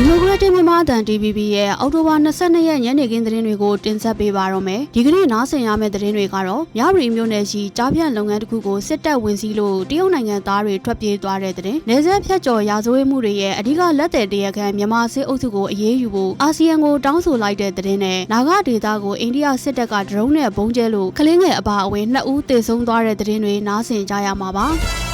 ဒီမိုကရက်တစ်မြန်မာအသံ DVB ရဲ့အောက်တိုဘာ22ရက်ညနေခင်းသတင်းတွေကိုတင်ဆက်ပေးပါတော့မယ်။ဒီကနေ့နားဆင်ရမယ့်သတင်းတွေကတော့မြရီမြို့နယ်ရှိကြားဖြန့်လုပ်ငန်းတစ်ခုကိုစစ်တပ်ဝင်စီးလို့တရုတ်နိုင်ငံသားတွေထွက်ပြေးသွားတဲ့သတင်း။နေဆက်ဖြတ်ကျော်ရာဇဝတ်မှုတွေရဲ့အဓိကလက်သည်တရားခံမြန်မာစစ်အုပ်စုကိုအရေးယူဖို့အာဆီယံကိုတောင်းဆိုလိုက်တဲ့သတင်းနဲ့နာဂဒေတာကိုအိန္ဒိယစစ်တပ်ကဒရုန်းနဲ့ဘုံကျဲလို့ကလင်းငယ်အပါအဝင်နှစ်ဦးသေဆုံးသွားတဲ့သတင်းတွေနားဆင်ကြရမှာပါ။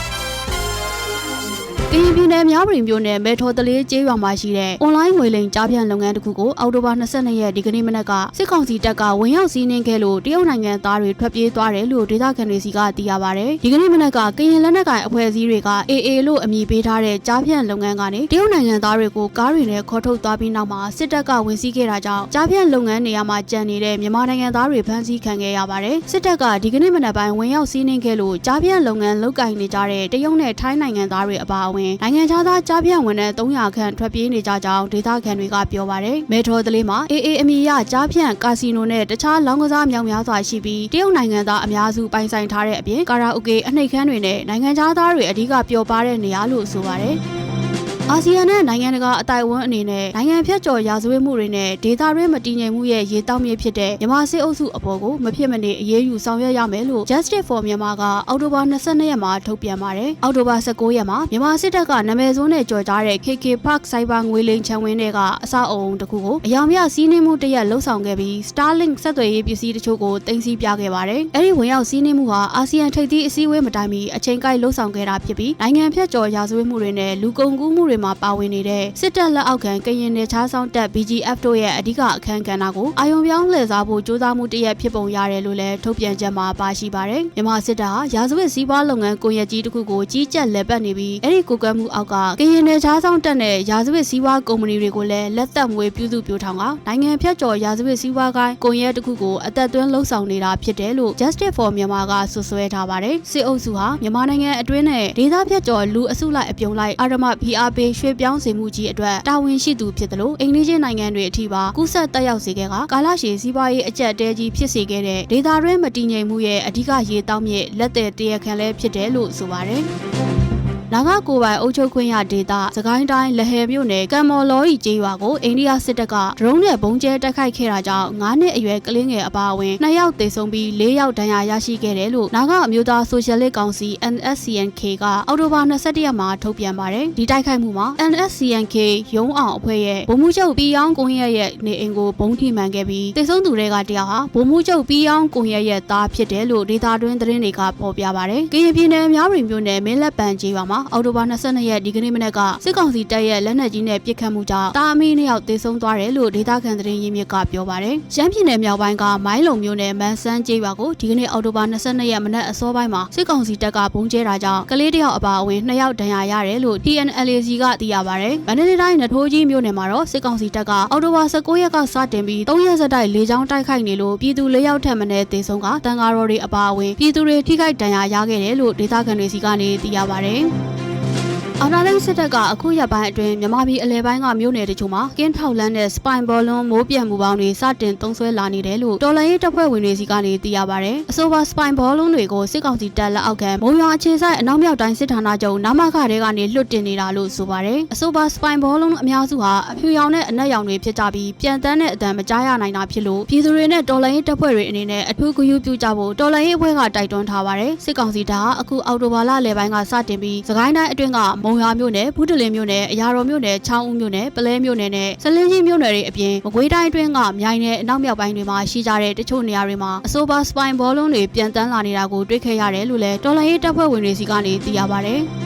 ကရင်ပြည်နယ်မြဝတီမြို့နယ်မဲထော်တလေးကျေးရွာမှာရှိတဲ့အွန်လိုင်းငွေလိမ်ကြားဖြန့်လုပ်ငန်းတစ်ခုကိုအောက်တိုဘာ22ရက်ဒီကနေ့မနက်ကစစ်ကောင်စီတပ်ကဝင်ရောက်စီးနင်းခဲ့လို့တရုတ်နိုင်ငံသားတွေထွက်ပြေးသွားတယ်လို့ဒေသခံတွေစီကသိရပါဗျ။ဒီကနေ့မနက်ကကရင်လက်နက်ကိုင်အဖွဲ့အစည်းတွေက AA လို့အမည်ပေးထားတဲ့ကြားဖြန့်လုပ်ငန်းကနေတရုတ်နိုင်ငံသားတွေကိုကားတွေနဲ့ခေါ်ထုတ်သွားပြီးနောက်မှာစစ်တပ်ကဝင်စီးခဲ့တာကြောင့်ကြားဖြန့်လုပ်ငန်းနေရာမှာကြံနေတဲ့မြန်မာနိုင်ငံသားတွေဖမ်းဆီးခံခဲ့ရပါတယ်။စစ်တပ်ကဒီကနေ့မနက်ပိုင်းဝင်ရောက်စီးနင်းခဲ့လို့ကြားဖြန့်လုပ်ငန်းလုပ်ကိုင်နေကြတဲ့တရုတ်နဲ့ထိုင်းနိုင်ငံသားတွေအပါအဝင်နိုင်ငံခြားသားကြားဖြန့်ဝင်တဲ့300ခန့်ထွက်ပြေးနေကြကြောင်းဒေသခံတွေကပြောပါတယ်။မဲထော်တလေးမှာ AA အမည်ရကြားဖြန့်ကာစီနိုနဲ့တခြားလောင်းကစားမြောင်များစွာရှိပြီးတရုတ်နိုင်ငံသားအများစုပိုင်ဆိုင်ထားတဲ့အပြင်ကာရာအိုကေအနှိတ်ခမ်းတွေနဲ့နိုင်ငံခြားသားတွေအဓိကပျော်ပါတဲ့နေရာလို့ဆိုပါတယ်။ အာဆီယံနဲ့နိုင်ငံတကာအတိုင်အဝန်းအနေနဲ့နိုင်ငံဖြတ်ကျော်ရာဇဝတ်မှုတွေနဲ့ဒေသတွင်းမတည်ငြိမ်မှုရဲ့ရေတောက်မြစ်ဖြစ်တဲ့မြန်မာစစ်အုပ်စုအပေါ်ကိုမဖြစ်မနေအရေးယူဆောင်ရွက်ရမယ်လို့ Justice for Myanmar ကအောက်တိုဘာ22ရက်မှာထုတ်ပြန်ပါတယ်။အောက်တိုဘာ19ရက်မှာမြန်မာစစ်တပ်ကနာမည်ဆိုးနဲ့ကြော်ကြားတဲ့ KK Park Cyber ငွေလိမ်ချံဝင်းတွေကအဆောက်အုံတစ်ခုကိုအယောင်ပြစီးနှင်းမှုတစ်ရက်လှုပ်ဆောင်ခဲ့ပြီး Starlink ဆက်သွယ်ရေးပစ္စည်းတချို့ကိုတင်စီပြခဲ့ပါတယ်။အဲဒီဝင်ရောက်စီးနှင်းမှုဟာအာဆီယံထိပ်သီးအစည်းအဝေးမတိုင်မီအချိန်ကိုက်လှုပ်ဆောင်ခဲ့တာဖြစ်ပြီးနိုင်ငံဖြတ်ကျော်ရာဇဝတ်မှုတွေနဲ့လူကုန်ကူးမှုတွေမှာပါဝင်နေတဲ့စစ်တပ်လက်အောက်ခံကရင်နယ်ခြားဆောင်တပ် BGF တို့ရဲ့အဓိကအခမ်းကဏ္ဍကိုအာယုံပြောင်းလှည့်စားဖို့ကြိုးစားမှုတစ်ရက်ဖြစ်ပုံရတယ်လို့လည်းထုတ်ပြန်ချက်မှာပါရှိပါတယ်။မြန်မာစစ်တပ်ဟာရာဇဝတ်စည်းပွားလုပ်ငန်းကွန်ရက်ကြီးတစ်ခုကိုကြီးကြပ်လည်ပတ်နေပြီးအဲ့ဒီကိုကမ်းမှုအောက်ကကရင်နယ်ခြားဆောင်တပ်နဲ့ရာဇဝတ်စည်းပွားကုမ္ပဏီတွေကိုလည်းလက်သက်မွေးပြုစုပြောထောင်ကနိုင်ငံဖြတ်ကျော်ရာဇဝတ်စည်းပွားကိုင်းကွန်ရက်တစ်ခုကိုအသက်သွင်းလှုပ်ဆောင်နေတာဖြစ်တယ်လို့ Justice for Myanmar ကဆွဆွဲထားပါတယ်။စစ်အုပ်စုဟာမြန်မာနိုင်ငံအတွင်းနဲ့ဒေသဖြတ်ကျော်လူအစုလိုက်အပြုံလိုက်အာရမ PRP ရွှေ့ပြောင်းစေမှုကြီးအတွက်တာဝန်ရှိသူဖြစ်တယ်လို့အိန္ဒိချင်းနိုင်ငံတွေအထိပါကူးဆက်တက်ရောက်စေခဲ့ကကာလရှည်စီးပွားရေးအကျက်တဲကြီးဖြစ်စေခဲ့တဲ့ဒေတာတွင်းမတည်ငြိမ်မှုရဲ့အဓိကရေတောက်မြစ်လက်တဲ့တရခံလဲဖြစ်တယ်လို့ဆိုပါတယ်။ နာဂကိုပိုင်အုပ်ချုပ်ခွင့်ရဒေသစကိုင်းတိုင်းလဟယ်မြို့နယ်ကံမော်လော်ဤကျေးရွာကိုအိန္ဒိယစစ်တပ်ကဒရုန်းနဲ့ဘုံကျဲတိုက်ခိုက်ခဲ့တာကြောင့်9နှစ်အရွယ်ကလေးငယ်အပါအဝင်2ယောက်သေဆုံးပြီး4ယောက်ဒဏ်ရာရရှိခဲ့တယ်လို့နာဂအမျိုးသားဆိုရှယ်လစ်ကောင်စီ NSCNK ကအောက်တိုဘာ21ရက်မှာထုတ်ပြန်ပါတယ်ဒီတိုက်ခိုက်မှုမှာ NSCNK ရုံးအောင်အဖွဲ့ရဲ့ဗိုလ်မှူးချုပ်ပြည်အောင်ကွန်ရက်ရဲ့နေအိမ်ကိုဘုံထိမှန်ခဲ့ပြီးသေဆုံးသူတွေကတယောက်ဟာဗိုလ်မှူးချုပ်ပြည်အောင်ကွန်ရက်ရဲ့သားဖြစ်တယ်လို့ဒေတာတွင်းသတင်းတွေကဖော်ပြပါတယ်ကရင်ပြည်နယ်မြဝတီမြို့နယ်မင်းလက်ပံကျေးရွာမှာအောက်တိုဘာ22ရက်ဒီကနေ့မနက်ကစစ်ကောင်စီတပ်ရဲ့လက်နက်ကြီးနဲ့ပစ်ခတ်မှုကြောင့်တာအမီနှစ်ယောက်သေဆုံးသွားတယ်လို့ဒေသခံသတင်းရင်းမြစ်ကပြောပါတယ်။ရှမ်းပြည်နယ်မြောက်ပိုင်းကမိုင်းလုံမြို့နယ်မန်ဆန်းကျေးရွာကိုဒီကနေ့အောက်တိုဘာ22ရက်မနက်အစောပိုင်းမှာစစ်ကောင်စီတပ်ကဘုံကျဲတာကြောင့်ကလေးတစ်ယောက်အပါအဝင်2ယောက်ဒဏ်ရာရတယ်လို့ TNLAC ကသိရပါတယ်။ဗန္ဒနေတိုင်းနထိုးကြီးမြို့နယ်မှာတော့စစ်ကောင်စီတပ်ကအောက်တိုဘာ19ရက်ကစတင်ပြီး3ရက်ဆက်တိုက်လေကြောင်းတိုက်ခိုက်နေလို့ပြည်သူ၄ယောက်ထက်မနည်းသေဆုံးကတန်ကားတော်တွေအပါအဝင်ပြည်သူတွေထိခိုက်ဒဏ်ရာရခဲ့တယ်လို့ဒေသခံတွေစီကနေသိရပါတယ်။ အာနာလိန်စစ်တပ်ကအခုရက်ပိုင်းအတွင်းမြန်မာပြည်အလဲပိုင်းကမြို့နယ်တချို့မှာကင်းထောက်လန်းတဲ့စပိုင်ဘောလုံးမိုးပြန်မှုပေါင်းတွေစတင်သုံးဆွဲလာနေတယ်လို့တော်လိုင်းရေးတပ်ဖွဲ့ဝင်တွေစီကနေသိရပါဗျ။အဆိုပါစပိုင်ဘောလုံးတွေကိုစစ်ကောင်စီတပ်လက်အောက်ခံမုံရွာအခြေဆိုင်အနောက်မြောက်တိုင်းစစ်ဌာနချုပ်နာမခတွေကနေလွတ်တင်နေတာလို့ဆိုပါတယ်။အဆိုပါစပိုင်ဘောလုံးအများစုဟာအဖြူရောင်နဲ့အနက်ရောင်တွေဖြစ်ကြပြီးပြန်တန်းတဲ့အတန်မကြားရနိုင်တာဖြစ်လို့ပြည်သူတွေနဲ့တော်လိုင်းရေးတပ်ဖွဲ့တွေအနေနဲ့အထူးဂရုပြုကြဖို့တော်လိုင်းရေးအဖွဲ့ကတိုက်တွန်းထားပါတယ်။စစ်ကောင်စီတပ်ဟာအခုအော်တိုဘာလလယ်ပိုင်းကစတင်ပြီးစကိုင်းတိုင်းအတွင်းကမုံရွာမြို့နယ်ဘူးတလင်မြို့နယ်အရာတော်မြို့နယ်ချောင်းဦးမြို့နယ်ပလဲမြို့နယ်နဲ့စလင်းကြီးမြို့နယ်တွေအပြင်မကွေးတိုင်းအတွင်းကမြိုင်နယ်အနောက်မြောက်ပိုင်းတွေမှာရှိကြတဲ့တချို့နေရာတွေမှာအဆိုပါစပိုင်ဘောလုံးတွေပြန်တန်းလာနေတာကိုတွေ့ခဲ့ရတယ်လို့လည်းတော်လိုင်းရေးတပ်ဖွဲ့ဝင်တွေစီကနေသိရပါဗျ။မ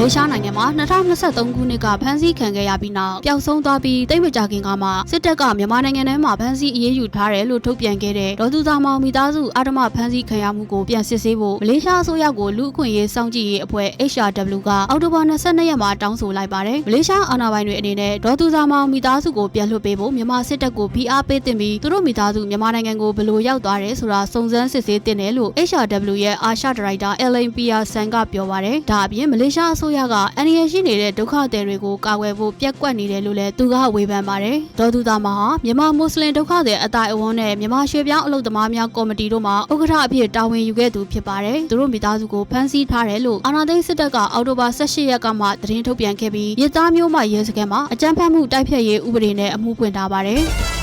လေးရှားနိုင်ငံမှာ2023ခုနှစ်ကဖမ်းဆီးခံခဲ့ရပြီးနောက်ပျောက်ဆုံးသွားပြီးတိတ်မကြခင်ကမှစစ်တပ်ကမြန်မာနိုင်ငံထဲမှာဖမ်းဆီးအရေးယူထားတယ်လို့ထုတ်ပြန်ခဲ့တဲ့ဒေါ်သူသားမောင်မိသားစုအာဓမဖမ်းဆီးခံရမှုကိုပြန်စစ်ဆေးဖို့မလေးရှားအစိုးရကိုလူအခွင့်အရေးစောင့်ကြည့်ရေးအဖွဲ့ HRW ကအောက်တိုဘာ22ရက်မှာတောင်းဆိုလိုက်ပါတယ်မလေးရှားအာဏာပိုင်တွေအနေနဲ့ဒေါ်သူသားမောင်မိသားစုကိုပြန်လွှတ်ပေးဖို့မြန်မာစစ်တပ်ကိုဖိအားပေးတင်ပြီးသူတို့မိသားစုမြန်မာနိုင်ငံကိုဘယ်လိုရောက်သွားတယ်ဆိုတာစုံစမ်းစစ်ဆေးတင်တယ်လို့ HRW ရဲ့အာရှဒါရိုက်တာ Ellen Pia San ကပြောပါတယ်ဒါအပြင်မလေးရှားအစိုးစိုးရကအန္တရာယ်ရှိနေတဲ့ဒုက္ခသည်တွေကိုကာကွယ်ဖို့ပြက်ကွက်နေတယ်လို့လည်းသူကဝေဖန်ပါတယ်။ဒေါ်သူသားမဟာမြန်မာမွတ်စလင်ဒုက္ခသည်အတိုင်းအဝန်းနဲ့မြန်မာရွှေပြောင်းအလုပ်သမားများကော်မတီတို့မှဥက္ကဋ္ဌအဖြစ်တာဝန်ယူခဲ့သူဖြစ်ပါတယ်။သူတို့မိသားစုကိုဖမ်းဆီးထားတယ်လို့အာဏာသိမ်းစစ်တပ်ကအောက်တိုဘာ18ရက်ကမှသတင်းထုတ်ပြန်ခဲ့ပြီးမြစ်သားမျိုးမှရဲစခန်းမှာအကြမ်းဖက်မှုတိုက်ဖျက်ရေးဥပဒေနဲ့အမှုဖွင့်ထားပါတယ်။